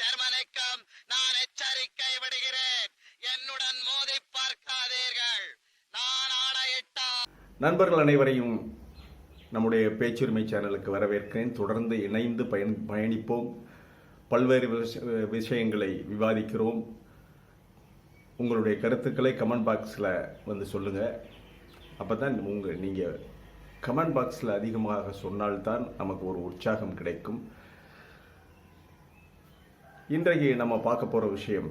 ஜெர்மனிக்கும் நான் எச்சரிக்கை விடுகிறேன். என்னுடன் மோதி பார்க்காதீர்கள். நான் ஆணையிட்டால் நண்பர்கள் அனைவரையும் நம்முடைய பேச்சுரிமை சேனலுக்கு வரவேற்கிறேன். தொடர்ந்து இணைந்து பயன் பயணிப்போம். பல்வேறு விஷயங்களை விவாதிக்கிறோம். உங்களுடைய கருத்துக்களை கமெண்ட் பாக்ஸில் வந்து சொல்லுங்கள் அப்போ தான் உங்கள் நீங்கள் கமெண்ட் பாக்ஸில் அதிகமாக சொன்னால்தான் நமக்கு ஒரு உற்சாகம் கிடைக்கும். இன்றைக்கு நம்ம பார்க்க போகிற விஷயம்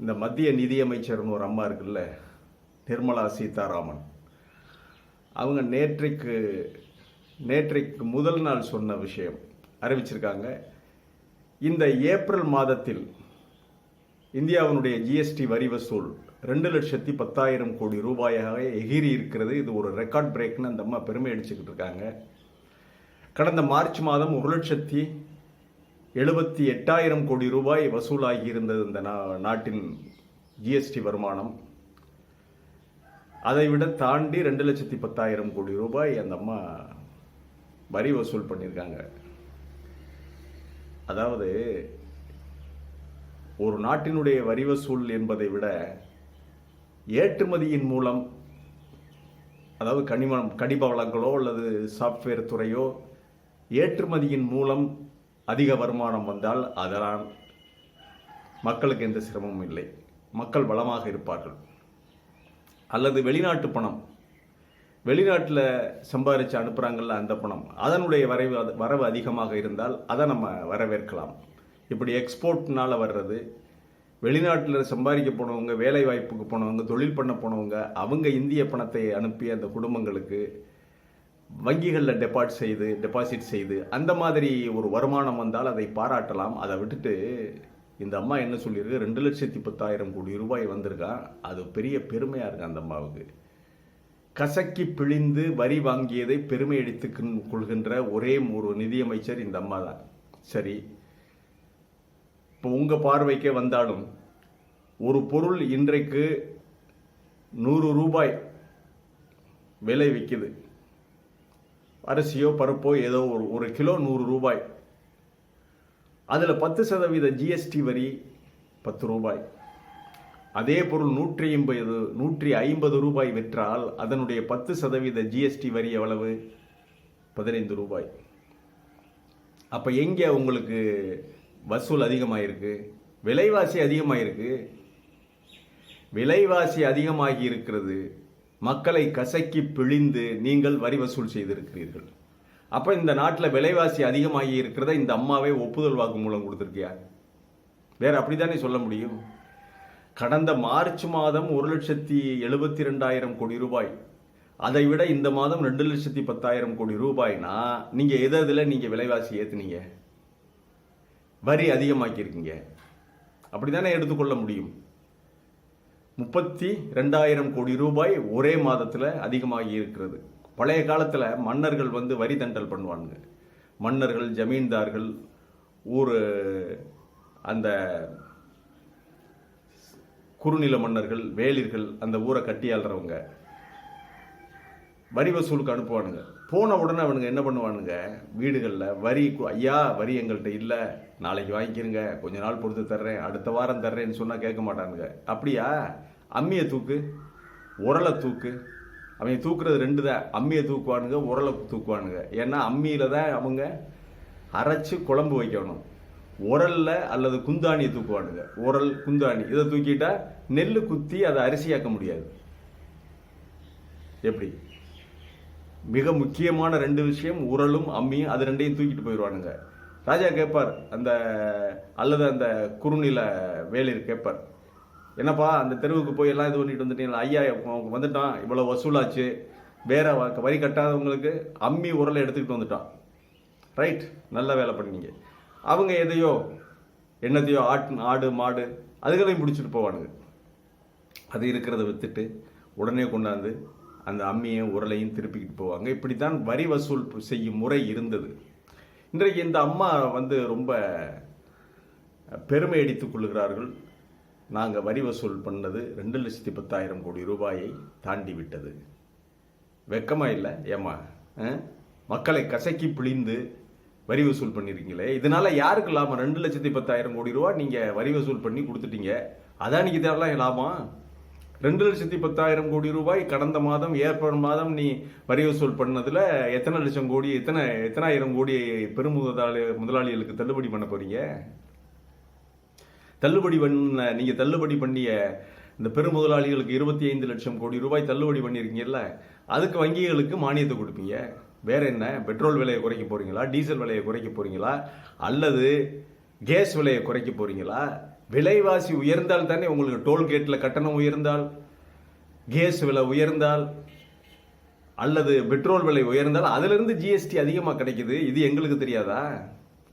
இந்த மத்திய நிதியமைச்சர்னு ஒரு அம்மா இருக்குல்ல நிர்மலா சீதாராமன். அவங்க நேற்றைக்கு நேற்றைக்கு முதல் நாள் சொன்ன விஷயம் அறிவிச்சிருக்காங்க. இந்த ஏப்ரல் மாதத்தில் இந்தியாவினுடைய ஜிஎஸ்டி வரி வசூல் ரெண்டு லட்சத்தி பத்தாயிரம் கோடி ரூபாயாக எகிரி இருக்கிறது. இது ஒரு ரெக்கார்ட் பிரேக்னு அந்த அம்மா பெருமை அடிச்சுக்கிட்டு இருக்காங்க. கடந்த மார்ச் மாதம் ஒரு லட்சத்தி எழுபத்தி எட்டாயிரம் கோடி ரூபாய் வசூலாகி இருந்தது இந்த நா- நாட்டின் ஜிஎஸ்டி வருமானம். அதை விட தாண்டி ரெண்டு லட்சத்தி பத்தாயிரம் கோடி ரூபாய் அந்த அம்மா வரி வசூல் பண்ணியிருக்காங்க. அதாவது ஒரு நாட்டினுடைய வரி வசூல் என்பதை விட ஏற்றுமதியின் மூலம் அதாவது கனிமம் கனிம வளங்களோ அல்லது சாஃப்ட்வேர் துறையோ ஏற்றுமதியின் மூலம் அதிக வருமானம் வந்தால் அதனால் மக்களுக்கு எந்த சிரமமும் இல்லை. மக்கள் வளமாக இருப்பார்கள். அல்லது வெளிநாட்டு பணம். வெளிநாட்டில் சம்பாதிச்சு அனுப்புகிறாங்கல்ல அந்த பணம். அதனுடைய வரவு வரவு அதிகமாக இருந்தால் அதை நம்ம வரவேற்கலாம். இப்படி எக்ஸ்போர்ட்னால் வர்றது வெளிநாட்டில் சம்பாதிக்க போனவங்க வேலை வாய்ப்புக்கு போனவங்க தொழில் பண்ண போனவங்க அவங்க இந்திய பணத்தை அனுப்பி அந்த குடும்பங்களுக்கு வங்கிகளில் டெபாசிட் செய்து டெபாசிட் செய்து அந்த மாதிரி ஒரு வருமானம் வந்தால் அதை பாராட்டலாம். அதை விட்டுட்டு இந்த அம்மா என்ன சொல்லியிருக்கு? ரெண்டு லட்சத்தி பத்தாயிரம் கோடி ரூபாய் வந்திருக்கான் அது பெரிய பெருமையாக இருக்கு அந்த அம்மாவுக்கு. கசக்கி பிழிந்து வரி வாங்கியதை பெருமை எடுத்து கொள்கின்ற ஒரே ஒரு நிதியமைச்சர் இந்த அம்மா தான். சரி. இப்போ உங்கள் பார்வைக்கே வந்தாலும் ஒரு பொருள் இன்றைக்கு நூறு ரூபாய் விலை விற்கிது அரிசியோ பருப்போ ஏதோ ஒரு ஒரு கிலோ நூறு ரூபாய். அதில் பத்து சதவீத ஜிஎஸ்டி வரி பத்து ரூபாய். அதே பொருள் நூற்றி ஐம்பது நூற்றி ஐம்பது ரூபாய் விற்றால் அதனுடைய பத்து சதவீத ஜிஎஸ்டி வரி எவ்வளவு? பதினைந்து ரூபாய். அப்போ எங்கே உங்களுக்கு வசூல் அதிகமாயிருக்கு? விலைவாசி அதிகமாயிருக்கு. விலைவாசி அதிகமாகி இருக்கிறது மக்களை கசக்கி பிழிந்து நீங்கள் வரி வசூல் செய்திருக்கிறீர்கள். அப்போ இந்த நாட்டில் விலைவாசி அதிகமாகி இருக்கிறத இந்த அம்மாவே ஒப்புதல் வாக்கு மூலம் கொடுத்துருக்கியா? வேற அப்படித்தானே சொல்ல முடியும்? கடந்த மார்ச் மாதம் ஒரு லட்சத்தி எழுபத்தி ரெண்டாயிரம் கோடி ரூபாய். அதை விட இந்த மாதம் ரெண்டு லட்சத்தி பத்தாயிரம் கோடி ரூபாய்னா நீங்கள் எது இதில் நீங்கள் விலைவாசி ஏற்றுனீங்க வரி அதிகமாக்கியிருக்கீங்க. அப்படி தானே எடுத்துக்கொள்ள முடியும்? முப்பத்தி ரெண்டாயிரம் கோடி ரூபாய் ஒரே மாதத்தில் அதிகமாகி இருக்கிறது பழைய காலத்தில் மன்னர்கள் வந்து வரி தண்டல் பண்ணுவாங்க மன்னர்கள் ஜமீன்தார்கள் ஊர் அந்த குறுநில மன்னர்கள் வேளிர்கள் அந்த ஊரை கட்டியாளுறவங்க வரி வசூலுக்கு அனுப்புவானுங்க. போன உடனே அவனுங்க என்ன பண்ணுவானுங்க? வீடுகளில் வரி ஐயா வரி எங்கள்கிட்ட இல்லை. நாளைக்கு வாங்கிக்கிறங்க கொஞ்ச நாள் பொறுத்து தர்றேன் அடுத்த வாரம் தர்றேன்னு சொன்னால் கேட்க மாட்டானுங்க. அப்படியா? அம்மியை தூக்கு உரலை தூக்கு. அவங்க தூக்குறது ரெண்டு தான் அம்மியை தூக்குவானுங்க உரலை தூக்குவானுங்க. ஏன்னா அம்மியில் தான் அவங்க அரைச்சு குழம்பு வைக்கணும். உரலில் அல்லது குந்தாணியை தூக்குவானுங்க. உரல் குந்தாணி. இதை தூக்கிட்டா நெல் குத்தி அதை அரிசியாக்க முடியாது. எப்படி? மிக முக்கியமான ரெண்டு விஷயம் உரலும் அம்மியும் அது ரெண்டையும் தூக்கிட்டு போயிடுவானுங்க. ராஜா கேட்பார் அந்த அல்லது அந்த குறுநில வேலிர் கேட்பார் என்னப்பா அந்த தெருவுக்கு போய் எல்லாம் இது பண்ணிட்டு வந்துட்டீங்களா? ஐயா அவங்க வந்துட்டான் இவ்வளோ வசூலாச்சு வேற வரி கட்டாதவங்களுக்கு அம்மி உரலை எடுத்துக்கிட்டு வந்துட்டான். ரைட் நல்ல வேலை பண்ணீங்க. அவங்க எதையோ என்னத்தையோ ஆட்டு ஆடு மாடு அதுகளையும் பிடிச்சிட்டு போவானுங்க. அது இருக்கிறத வித்துட்டு உடனே கொண்டாந்து அந்த அம்மியையும் உரலையும் திருப்பிக்கிட்டு போவாங்க. இப்படி தான் வரி வசூல் செய்யும் முறை இருந்தது. இன்றைக்கு இந்த அம்மா வந்து ரொம்ப பெருமை அடித்துக் கொள்கிறார்கள் நாங்கள் வரி வசூல் பண்ணது ரெண்டு லட்சத்தி பத்தாயிரம் கோடி ரூபாயை தாண்டி விட்டது. வெக்கமாக இல்லை? ஏம்மா? ஆ? மக்களை கசக்கி பிழிந்து வரி வசூல் பண்ணிருக்கீங்களே. இதனால யாருக்கு லாபம் ரெண்டு லட்சத்தி பத்தாயிரம் கோடி ரூபா நீங்கள் வரி வசூல் பண்ணி கொடுத்துட்டீங்க. அதான் அதானிக்கு இதெல்லாம் லாபம். ரெண்டு லட்சத்தி பத்தாயிரம் கோடி ரூபாய் கடந்த மாதம் ஏப்ரல் மாதம் நீ வரி வசூல் பண்ணதுல எத்தனை லட்சம் கோடி எத்தனை எத்தனாயிரம் கோடி பெருமுதலாளி முதலாளிகளுக்கு தள்ளுபடி பண்ண போறீங்க? தள்ளுபடி பண்ண நீங்க தள்ளுபடி பண்ணிய இந்த பெருமுதலாளிகளுக்கு இருபத்தி ஐந்து லட்சம் கோடி ரூபாய் தள்ளுபடி பண்ணியிருக்கீங்கல்ல அதுக்கு வங்கிகளுக்கு மானியத்தை கொடுப்பீங்க. வேற என்ன? பெட்ரோல் விலையை குறைக்க போறீங்களா? டீசல் விலையை குறைக்க போறீங்களா? அல்லது கேஸ் விலையை குறைக்க போறீங்களா? விலைவாசி உயர்ந்தால் தானே உங்களுக்கு டோல்கேட்டில் கட்டணம் உயர்ந்தால் கேஸ் விலை உயர்ந்தால் அல்லது பெட்ரோல் விலை உயர்ந்தால் அதிலிருந்து ஜிஎஸ்டி அதிகமாக கிடைக்குது. இது எங்களுக்கு தெரியாதா?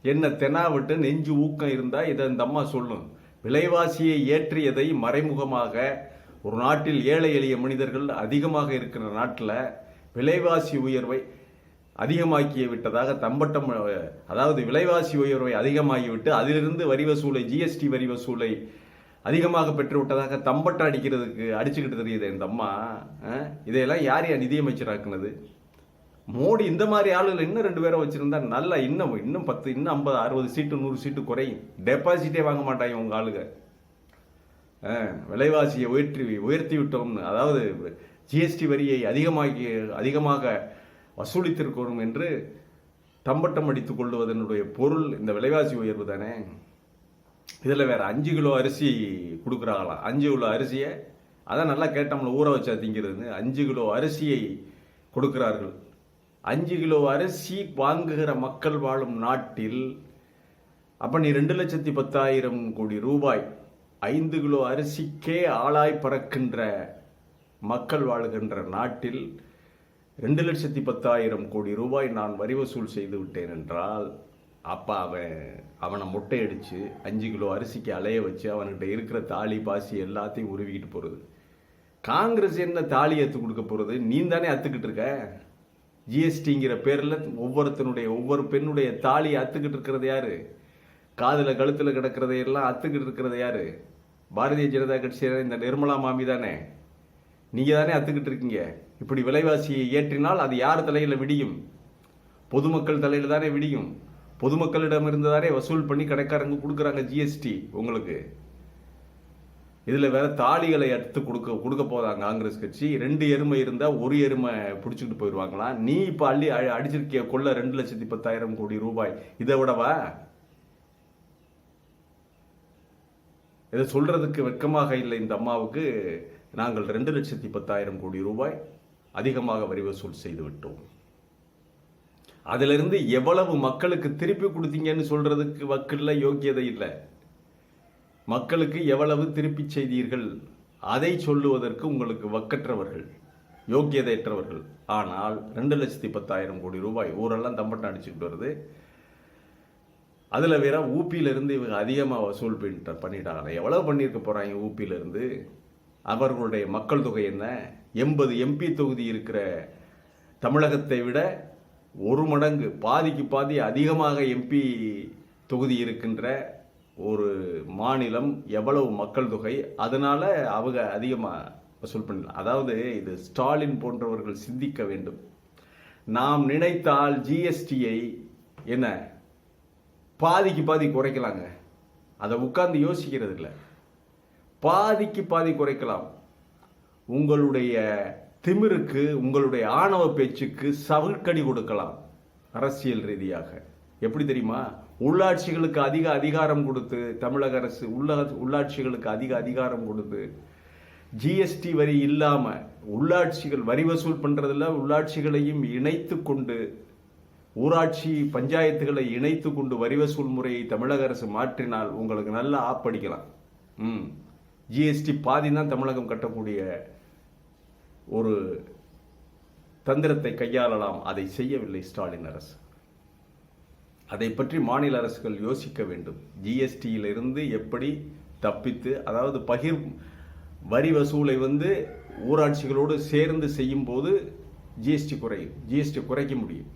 என்ன தெனாவிட்டு நெஞ்சு ஊக்கம் இருந்தால் இதை இந்த அம்மா சொல்லும். விலைவாசியை ஏற்றியதை மறைமுகமாக ஒரு நாட்டில் ஏழை எளிய மனிதர்கள் அதிகமாக இருக்கிற நாட்டில் விலைவாசி உயர்வை அதிகமாக்கி விட்டதாக தம்பட்டம் அதாவது விலைவாசி உயர்வை அதிகமாகிவிட்டு அதிலிருந்து வரி வசூலை ஜிஎஸ்டி வரி வசூலை அதிகமாக பெற்று விட்டதாக தம்பட்டம் அடிக்கிறதுக்கு அடிச்சுக்கிட்டு தெரியுது இந்த அம்மா இதையெல்லாம் யார் யார் நிதியமைச்சராக்குனது? மோடி இந்த மாதிரி ஆளுகள் இன்னும் ரெண்டு பேரை வச்சுருந்தா நல்லா இன்னும் இன்னும் பத்து இன்னும் ஐம்பது அறுபது சீட்டு நூறு சீட்டு குறையும். டெபாசிட்டே வாங்க மாட்டாங்க உங்கள் ஆளுங்க. ஆ, விலைவாசியை உயர்த்தி உயர்த்தி விட்டோம்னு. அதாவது ஜிஎஸ்டி வரியை அதிகமாக்கி அதிகமாக வசூலித்திருக்கிறோம் என்று தம்பட்டம் அடித்துக் கொள்வதனுடைய பொருள் இந்த விலைவாசி உயர்வு தானே? இதில் வேற அஞ்சு கிலோ அரிசி கொடுக்குறாங்களாம் அஞ்சு கிலோ அரிசியை அதான் நல்லா கேட்டோம்ல ஊற வச்சா திங்கிறதுன்னு. அஞ்சு கிலோ அரிசியை கொடுக்கிறார்கள். அஞ்சு கிலோ அரிசி வாங்குகிற மக்கள் வாழும் நாட்டில் அப்போ நீ ரெண்டு லட்சத்தி பத்தாயிரம் கோடி ரூபாய் ஐந்து கிலோ அரிசிக்கே ஆளாய் பறக்கின்ற மக்கள் வாழுகின்ற நாட்டில் ரெண்டு லட்சத்தி பத்தாயிரம் கோடி ரூபாய் நான் வரி வசூல் செய்து விட்டேன் என்றால் அப்பா அவன் அவனை முட்டையடித்து அஞ்சு கிலோ அரிசிக்கு அலைய வச்சு அவன்கிட்ட இருக்கிற தாலி பாசி எல்லாத்தையும் உருவிக்கிட்டு போகிறது காங்கிரஸ் என்ன தாலி அத்து கொடுக்க போகிறது நீ தானே அத்துக்கிட்டு இருக்க? ஜிஎஸ்டிங்கிற பேரில் ஒவ்வொருத்தனுடைய ஒவ்வொரு பெண்ணுடைய தாலியை அத்துக்கிட்டு இருக்கிறது யாரு? காதில் கழுத்தில் கிடக்கிறதையெல்லாம் அத்துக்கிட்டு இருக்கிறது யாரு? பாரதிய ஜனதா கட்சியான இந்த நிர்மலா மாமி தானே? நீங்கள் தானே அத்துக்கிட்டு இருக்கீங்க? இப்படி விலைவாசியை ஏற்றினால் அது யார் தலையில் விடியும்? பொதுமக்கள் தலையில் தானே விடியும். பொதுமக்களிடம் தானே வசூல் பண்ணி கடைக்காரங்க கொடுக்குறாங்க ஜிஎஸ்டி உங்களுக்கு. இதில் வேற தாலிகளை எடுத்து கொடுக்க கொடுக்க போதாங்க காங்கிரஸ் கட்சி. ரெண்டு எருமை இருந்தால் ஒரு எருமை பிடிச்சிக்கிட்டு போயிடுவாங்களாம் நீ இப்போ அள்ளி அ- அடிச்சிருக்கிய கொள்ள ரெண்டு லட்சத்தி பத்தாயிரம் கோடி ரூபாய். இதை விடவா? இதை சொல்கிறதுக்கு வெட்கமாக இல்லை இந்த அம்மாவுக்கு. நாங்கள் ரெண்டு லட்சத்தி பத்தாயிரம் கோடி ரூபாய். அதிகமாக வரி வசூல் செய்து விட்டோம் அதிலிருந்து எவ்வளவு மக்களுக்கு திருப்பி கொடுத்தீங்கன்னு சொல்றதுக்கு வக்கில்ல யோக்கியதை இல்லை. மக்களுக்கு எவ்வளவு திருப்பி செய்தீர்கள் அதை சொல்லுவதற்கு உங்களுக்கு வக்கற்றவர்கள் யோக்கியதையற்றவர்கள். ஆனால் ரெண்டு லட்சத்தி பத்தாயிரம் கோடி ரூபாய் ஊரெல்லாம் தம்பட்டம் அடிச்சுக்கிட்டு வருது. அதில் வேற ஊப்பியிலிருந்து இவங்க அதிகமாக வசூல் பண்ணிட்ட பண்ணிட்டாங்க எவ்வளவு பண்ணியிருக்க போகிறாங்க ஊப்பியிலிருந்து அவர்களுடைய மக்கள் தொகை என்ன? எண்பது எம்பி தொகுதி இருக்கிற தமிழகத்தை விட ஒரு மடங்கு பாதிக்கு பாதி அதிகமாக எம்பி தொகுதி இருக்கின்ற ஒரு மாநிலம் எவ்வளவு மக்கள் தொகை அதனால் அவங்க அதிகமாக வசூல் பண்ணலாம் அதாவது இது ஸ்டாலின் போன்றவர்கள் சிந்திக்க வேண்டும். நாம் நினைத்தால் ஜிஎஸ்டியை என்ன பாதிக்கு பாதி குறைக்கலாங்க. அதை உட்கார்ந்து யோசிக்கிறது இல்லை பாதிக்கு பாதி குறைக்கலாம். உங்களுடைய திமிருக்கு உங்களுடைய ஆணவ பேச்சுக்கு சவுக்கடி கொடுக்கலாம் அரசியல் ரீதியாக. எப்படி தெரியுமா? உள்ளாட்சிகளுக்கு அதிக அதிகாரம் கொடுத்து தமிழக அரசு உள்ள உள்ளாட்சிகளுக்கு அதிக அதிகாரம் கொடுத்து ஜிஎஸ்டி வரி இல்லாமல் உள்ளாட்சிகள் வரி வசூல் பண்ணுறதில் உள்ளாட்சிகளையும் இணைத்து கொண்டு ஊராட்சி பஞ்சாயத்துகளை இணைத்து கொண்டு வரி வசூல் முறையை தமிழக அரசு மாற்றினால் உங்களுக்கு நல்லா ஆப்படிக்கலாம் ம். ஜிஎஸ்டி பாதி தான் தமிழகம் கட்டக்கூடிய ஒரு தந்திரத்தை கையாளலாம். அதை செய்யவில்லை ஸ்டாலின் அரசு. அதை பற்றி மாநில அரசுகள் யோசிக்க வேண்டும். ஜிஎஸ்டியிலிருந்து எப்படி தப்பித்து அதாவது பகிர் வரி வசூலை வந்து ஊராட்சிகளோடு சேர்ந்து செய்யும் போது ஜிஎஸ்டி குறையும் ஜிஎஸ்டி குறைக்க முடியும்.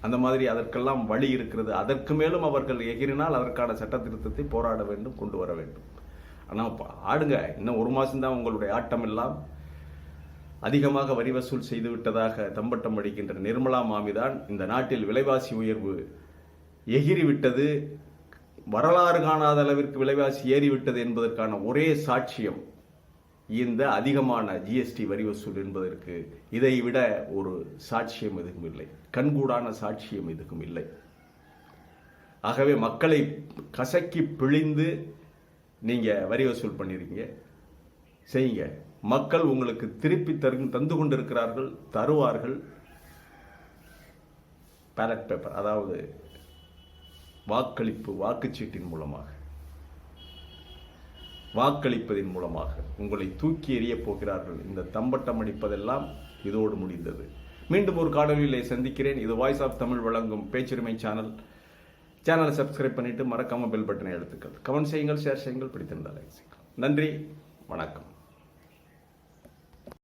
அந்த மாதிரி அதற்கெல்லாம் வழி இருக்கிறது. அதற்கு மேலும் அவர்கள் எகிறினால் அதற்கான சட்ட திருத்தத்தை போராட வேண்டும் கொண்டு வர வேண்டும். ஆனால் ஆடுங்க இன்னும் ஒரு மாதம்தான் உங்களுடைய ஆட்டம் எல்லாம். அதிகமாக வரி வசூல் செய்து விட்டதாக தம்பட்டம் அடிக்கின்ற நிர்மலா மாமிதான் இந்த நாட்டில் விலைவாசி உயர்வு எகிறிவிட்டது வரலாறு காணாத அளவிற்கு விலைவாசி ஏறிவிட்டது என்பதற்கான ஒரே சாட்சியம் இந்த அதிகமான ஜிஎஸ்டி வரி வசூல் என்பதற்கு. இதை விட ஒரு சாட்சியம் எதுவும் இல்லை. கண்கூடான சாட்சியம் எதுவும் இல்லை. ஆகவே மக்களை கசக்கி பிழிந்து நீங்கள் வரி வசூல் பண்ணிருக்கீங்க. செய்யுங்க. மக்கள் உங்களுக்கு திருப்பி தரு தந்து கொண்டிருக்கிறார்கள் தருவார்கள். பேலட் பேப்பர் அதாவது வாக்களிப்பு வாக்குச்சீட்டின் மூலமாக. வாக்களிப்பதின் மூலமாக. உங்களை தூக்கி எறியப் போகிறார்கள். இந்த தம்பட்டம் அடிப்பதெல்லாம் இதோடு முடிந்தது. மீண்டும் ஒரு காணொலியிலே சந்திக்கிறேன். இது வாய்ஸ் ஆஃப் தமிழ் வழங்கும் பேச்சுரிமை சேனல் சேனலை சப்ஸ்கிரைப் பண்ணிட்டு மறக்காமல் பெல் பட்டனை எடுத்துக்கள் கமெண்ட் செய்யுங்கள் ஷேர் செய்யுங்கள் பிடித்திருந்தால் செய்யுங்கள். நன்றி வணக்கம்.